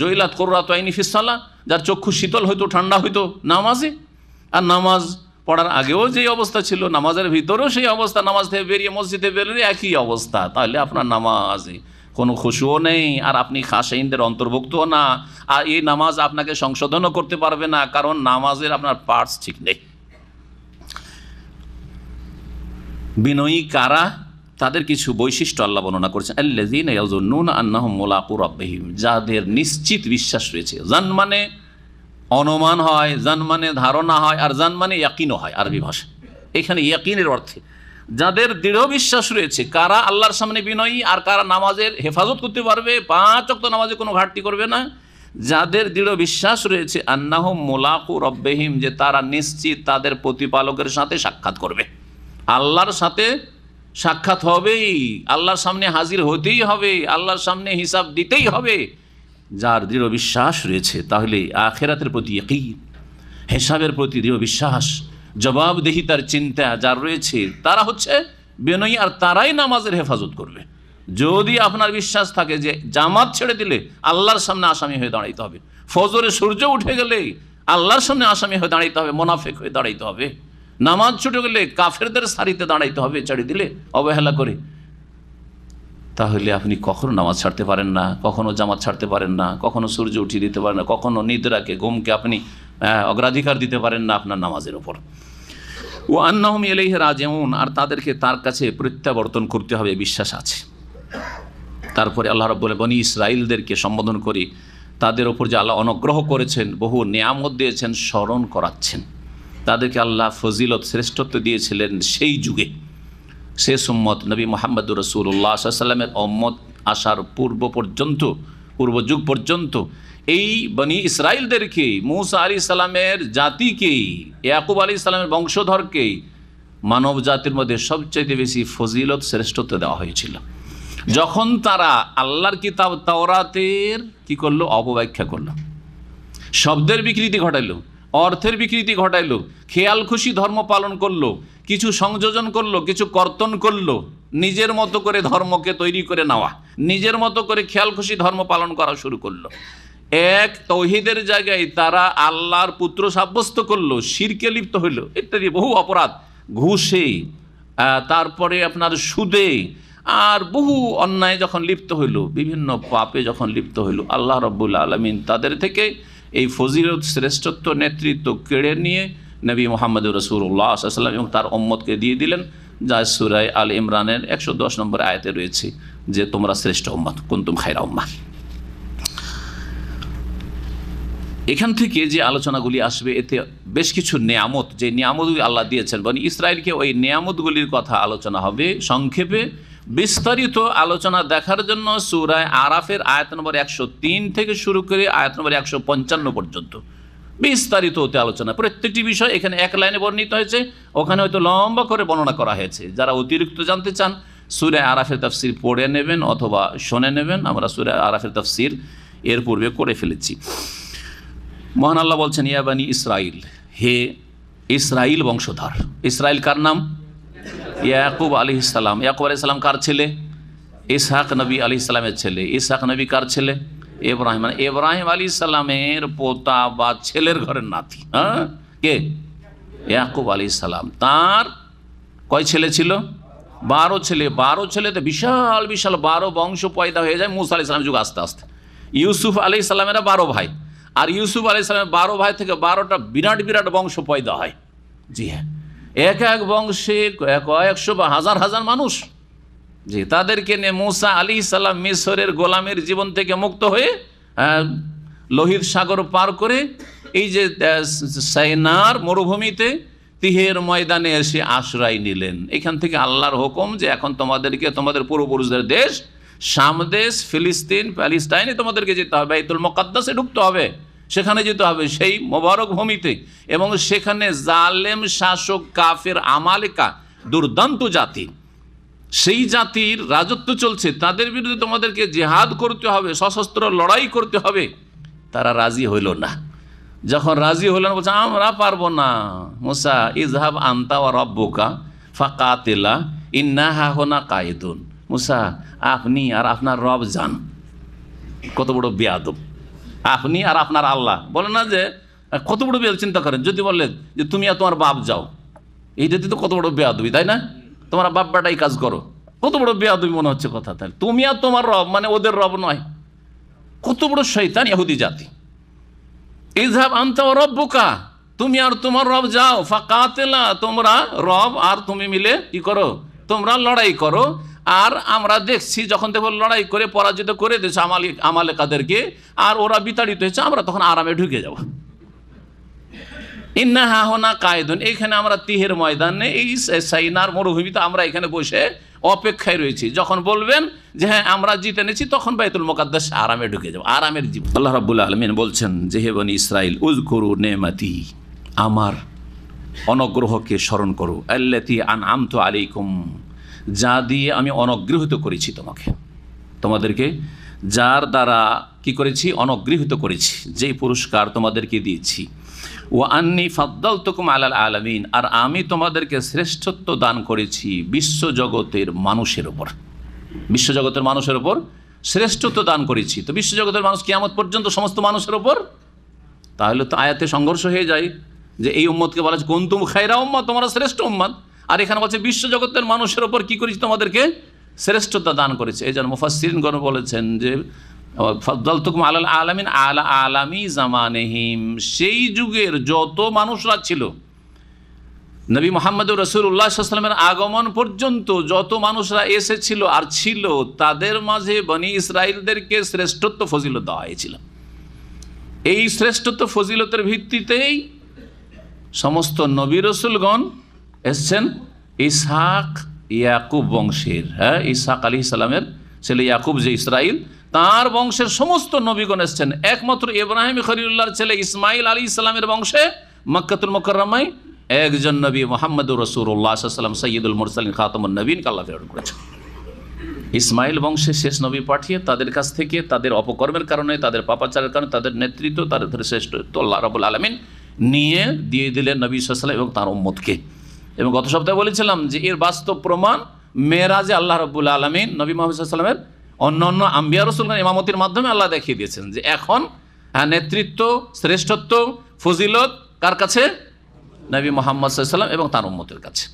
জৈলাত কররাত আইনি ফিসালা যার চক্ষু শীতল হইতো, ঠান্ডা হইতো, নামাজে। আর নামাজ পড়ার আগেও যে অবস্থা ছিল, নামাজের ভিতরেও সেই অবস্থা, নামাজ থেকে বেরিয়ে মসজিদে বেরোলে একই অবস্থা। তাহলে আপনার নামাজে কোনো খুশুও নেই, আর আপনি খাসাইনদের অন্তর্ভুক্তও না। আর এই নামাজ আপনাকে সংশোধনও করতে পারবে না, কারণ নামাজের আপনার পার্টস ঠিক নেই। বিনয়ী কারা? তাদের কিছু বৈশিষ্ট্য আল্লাহ বর্ণনা করেছেন, আল্লাযীনা ইয়াযুন্নুনা আন্নাহুম মুলাকু রাব্বিহিম যাদের নিশ্চিত বিশ্বাস রয়েছে। জান মানে অনুমান হয় জান মানে ধারণা হয়, আর জান মানে ইয়াকিনও হয় আরবি ভাষা এখানে ইয়াকিনের অর্থে যাদের দৃঢ় বিশ্বাস রয়েছে, কারা আল্লাহর সামনে বিনয়ী আর কারা নামাজের হেফাজত করতে পারবে, পাঁচ অক্ত নামাজে কোনো ঘাটতি করবে না। যাদের দৃঢ় বিশ্বাস রয়েছে, আন্নাহুম মোলাকু রব্বেহিম, যে তারা নিশ্চিত তাদের প্রতিপালকের সাথে সাক্ষাৎ করবে। আল্লাহর সাথে সাক্ষাৎ হবেই। আল্লাহর সামনে হাজির হতেই হবে। আল্লাহর সামনে হিসাব দিতেই হবে। যার দৃঢ় বিশ্বাস রয়েছে, তাহলে আখেরাতের প্রতি একই হিসাবের প্রতি দৃঢ় বিশ্বাস, জবাবদেহিতার চিন্তা যার রয়েছে, তারা হচ্ছে বেনয়ী আর তারাই নামাজের হেফাজত করবে। যদি আপনার বিশ্বাস থাকে যে জামাত ছেড়ে দিলে আল্লাহর সামনে আসামি হয়ে দাঁড়াইতে হবে। ফজরে সূর্য উঠে গেলে আল্লাহর সামনে আসামি হয়ে দাঁড়াইতে হবে, মোনাফেক হয়ে দাঁড়াইতে হবে। নামাজ ছুটে গেলে কাফেরদের সারিতে দাঁড়াইতে হবে, ছেড়ে দিলে অবহেলা করে। তাহলে আপনি কখনো নামাজ ছাড়তে পারেন না, কখনো জামাত ছাড়তে পারেন না, কখনো সূর্য উঠিয়ে দিতে পারেন না, কখনো নিদ্রাকে, ঘুমকে আপনি অগ্রাধিকার দিতে পারেন না আপনার নামাজের ওপর ও আন্নাহম এলেহ রাজেমন আর তাদেরকে তার কাছে প্রত্যাবর্তন করতে হবে বিশ্বাস আছে। তারপরে আল্লাহ রব বলে বনি ইসরায়েলদেরকে সম্বোধন করি, তাদের ওপর যে আল্লাহ অনুগ্রহ করেছেন, বহু নিয়ামত দিয়েছেন, স্মরণ করাচ্ছেন। তাদেরকে আল্লাহ ফজিলত শ্রেষ্ঠত্ব দিয়েছিলেন সেই যুগে। শেষ উম্মত নবী মোহাম্মদ রসুল্লাহ সাল্লামের অম্মত আসার পূর্ব পর্যন্ত, পূর্ব যুগ পর্যন্ত এই বনি ইসরায়েলদেরকে মৌসা আলী সালামের জাতিকে, ইয়াকুব আলী সালামের বংশধরকে মানব জাতির মধ্যে সবচাইতে বেশি ফজিলত শ্রেষ্ঠত্ব দেওয়া হয়েছিল। যখন তারা আল্লাহর কিতাব তাওরাতের কি করল? অপব্যাখ্যা করল। শব্দের বিকৃতি ঘটাইলো। অর্থের বিকৃতি ঘটাইলো, খেয়াল খুশি ধর্ম পালন করল, কিছু সংযোজন করল, কিছু কর্তন করল, নিজের মতো করে ধর্মকে তৈরি করে নেওয়া, নিজের মতো করে খেয়াল খুশি ধর্ম পালন করা শুরু করল। এক, তৌহিদের জায়গায় তারা আল্লাহর পুত্র সাব্যস্ত করল, শিরকে লিপ্ত হইল, ইত্যাদি, বহু অপরাধ। ঘুষে তারপরে আপনার সুদে, আর বহু অন্যায় যখন লিপ্ত হইল, বিভিন্ন পাপে যখন লিপ্ত হইল, আল্লাহ রব্বুল আলমিন তাদের থেকে এই ফজিলত শ্রেষ্ঠত্ব নেতৃত্ব কেড়ে নিয়ে নবী মোহাম্মদ রসুল্লাহ সাল্লাম এবং তার ওম্মদকে দিয়ে দিলেন, যা সুরায় আল ইমরানের একশো দশ নম্বর আয়তে রয়েছে যে, তোমরা শ্রেষ্ঠ উম্মাদ কুন্তুম খাইরা উম্মা এখান থেকে যে আলোচনাগুলি আসবে, এতে বেশ কিছু নিয়ামত, যে নিয়ামতগুলি আল্লাহ দিয়েছেন। মানে ইসরায়েলকে ওই নিয়ামতগুলির কথা আলোচনা হবে, সংক্ষেপে বিস্তারিত আলোচনা দেখার জন্য সুরায় আরাফের আয়াত নম্বর একশো তিন থেকে শুরু করে আয়াত নম্বর একশো পঞ্চান্ন পর্যন্ত। বিস্তারিত হতে আলোচনা। প্রত্যেকটি বিষয় এখানে এক লাইনে বর্ণিত হয়েছে। ওখানে হয়তো লম্বা করে বর্ণনা করা হয়েছে। যারা অতিরিক্ত জানতে চান, সুরে আরাফের তাফসির পড়ে নেবেন অথবা শুনে নেবেন। আমরা সুরে আরাফের তাফসির এর পূর্বে করে ফেলেছি। মহান আল্লাহ বলছেন ইয়াবানি ইসরাইল হে ইসরাইল বংশধর। ইসরাইল কার নাম? ইয়াকুব আলী ইসলাম ইয়াকুব আলী ইসলাম কার ছেলে? ইসহাক নবী আলী ইসলামের ছেলে। ইসহাক নবী কার ছেলে? এব্রাহিম মানে এব্রাহিম আলী ইসলামের পোতা বা ছেলের ঘরের নাতি। হ্যাঁ? কে? ইয়াকুব আলী ইসলাম তার কয় ছেলে ছিল? বারো ছেলে। বারো ছেলেতে বিশাল বিশাল বারো বংশ পয়দা হয়ে যায় মুসা আলি যুগ আস্তে আস্তে। ইউসুফ আলি ইসলামেরা বারো ভাই। আর ইউসুফ আলি ইসলামের বারো ভাই থেকে বারোটা বিরাট বিরাট বংশ পয়দা হয়। জি হ্যাঁ। এক এক বংশে কয়েকশো বা হাজার হাজার মানুষ জি তাদেরকে নিয়ে মুসা আলী ইসাল্লাম মিশরের গোলামের জীবন থেকে মুক্ত হয়ে লোহিত সাগর পার করে এই যে সাইনার মরুভূমিতে তিহের ময়দানে এসে আশ্রয় নিলেন। এখান থেকে আল্লাহর হুকুম যে এখন তোমাদেরকে, তোমাদের পূর্বপুরুষদের দেশ সামদেশ ফিলিস্তিন, প্যালিস্তাইনে তোমাদেরকে যেতে হবে, বাইতুল মোকাদ্দাসে ঢুকতে হবে। সেখানে যেতে হবে। সেই মোবারক ভূমিতে। এবং সেখানে জালেম শাসক কাফের আমালেকা, দুর্দান্ত জাতি। সেই জাতির রাজত্ব চলছে। তাদের বিরুদ্ধে তোমাদেরকে জেহাদ করতে হবে, সশস্ত্র লড়াই করতে হবে। তারা রাজি হইল না। যখন রাজি হলেন বলছে, আমরা পারব না। মুসা ইজহাব আন্তা ও রব্বুকা ফাকাতেলা ইন্না হাহনা কায়েদুন মুসা, আপনি আর আপনার রব যান কত বড় বেয়াদব। আপনি আর আপনার আল্লাহ। বলে না যে, কত বড় বেয়াদ চিন্তা করেন। যদি বললেন যে, তুমি আর তোমার বাপ যাও। এইটাতে তো কত বড় বেয়াদবি, তাই না? তোমার বাপ বেটাই কাজ করো। কত বড় বেয়াদবি মনে হচ্ছে কথা, তাহলে? তুমি আর তোমার রব মানে ওদের রব নয়। কত বড় শৈতান ইহুদি জাতি। ইজহাব আনতে রব্বুকা। তুমি আর তোমার রব যাও। ফাকাতেলা, তোমরা রব আর তুমি মিলে কি করো? তোমরা লড়াই করো। আর আমরা দেখছি যখন দেখো লড়াই করে, পরাজিত করে দিয়েছে আমালি আমালেকাদেরকে আর ওরা বিতাড়িত হয়েছে, আমরা তখন আরামে ঢুকে যাব। ইন্না হাহনা কায়দন এখানে আমরা তিহের ময়দানে, এই সাইনার মরুভূমিতে আমরা এখানে বসে অপেক্ষায় রয়েছি। যখন বলবেন যে হ্যাঁ আমরা জিতে নিয়েছি, তখন বাইতুল মোকাদ্দাস আরামে ঢুকে যাব, আরামের জীবন আল্লাহ রাবুল আলমিন বলছেন, যে হে বনি ইসরাইল উজ করু নেমাতি, আমার অনগ্রহকে স্মরণ করো, আল্লাতি আন আমতো আলাইকুম যা দিয়ে আমি অনগৃহীত করেছি তোমাকে। তোমাদেরকে যার দ্বারা কি করেছি? অনগৃহীত করেছি। যেই পুরস্কার তোমাদেরকে দিয়েছি। ও আন্নি ফাদ্দাল তুকুম আলাল আলামিন, আর আমি তোমাদেরকে শ্রেষ্ঠত্ব দান করেছি বিশ্বজগতের মানুষের ওপর বিশ্বজগতের মানুষের ওপর শ্রেষ্ঠত্ব দান করেছি। তো বিশ্বজগতের মানুষ কিয়ামত পর্যন্ত সমস্ত মানুষের ওপর তাহলে তো আয়াতে সংঘর্ষ হয়ে যায় যে এই উম্মতকে বলা হচ্ছে কোন তুম খাইরা উম্মত, তোমরা শ্রেষ্ঠ উম্মত। আর এখানে বলছে, বিশ্বজগতের মানুষের ওপর কি করেছি তোমাদেরকে? শ্রেষ্ঠতা দান করেছে। এই জন্য মুফাসিরগণ বলেছেন যে, ফদ্দল তুকুম আলাল আলামিন আলা আলামি জামানেহিম। সেই যুগের যত মানুষরা ছিল, নবী মোহাম্মদ রসুল্লাহামের আগমন পর্যন্ত যত মানুষরা এসেছিল আর ছিল, তাদের মাঝে বনি ইসরায়েলদেরকে শ্রেষ্ঠত্ব ফজিলত দেওয়া হয়েছিল। এই শ্রেষ্ঠত্ব ফজিলতের ভিত্তিতেই সমস্ত নবী রসুলগণ এসছেন ইসহাক ইয়াকুব বংশের হ্যাঁ? ইসহাক আলী ইসলামের ছেলে ইয়াকুব যে ইসরাইল তার বংশের সমস্ত নবীগণ এসছেন। একমাত্র ইব্রাহিম খলিউল্লাহর ছেলে ইসমাইল আলী ইসলামের বংশে মক্কাতুল মকরমাই একজন নবী মোহাম্মদ রসুল্লাহ সাল্লাম সৈয়দুল মুরসালিন খাতমুল নবীনকে আল্লাহ প্রেরণ করেছেন ইসমাইল বংশে শেষ নবী পাঠিয়ে তাদের কাছ থেকে, তাদের অপকর্মের কারণে, তাদের পাপাচারের কারণে, তাদের নেতৃত্ব, তাদের শ্রেষ্ঠ আল্লাহ রবুল আলমিন নিয়ে দিয়ে দিলেন নবী সাল্লাম এবং তার উম্মতকে। এবং গত সপ্তাহে বলেছিলাম যে এর বাস্তব প্রমাণ মেয়েরাজে আল্লাহ রবুল আলমিন নবী মোহাম্মদের অন্য অন্য আম্বিয়া রসুল ইমামতির মাধ্যমে আল্লাহ দেখিয়ে দিয়েছেন যে এখন হ্যাঁ নেতৃত্ব, শ্রেষ্ঠত্ব, ফজিলত কার কাছে? নবী মোহাম্মদ সাল্লাম এবং তার উম্মতের কাছে।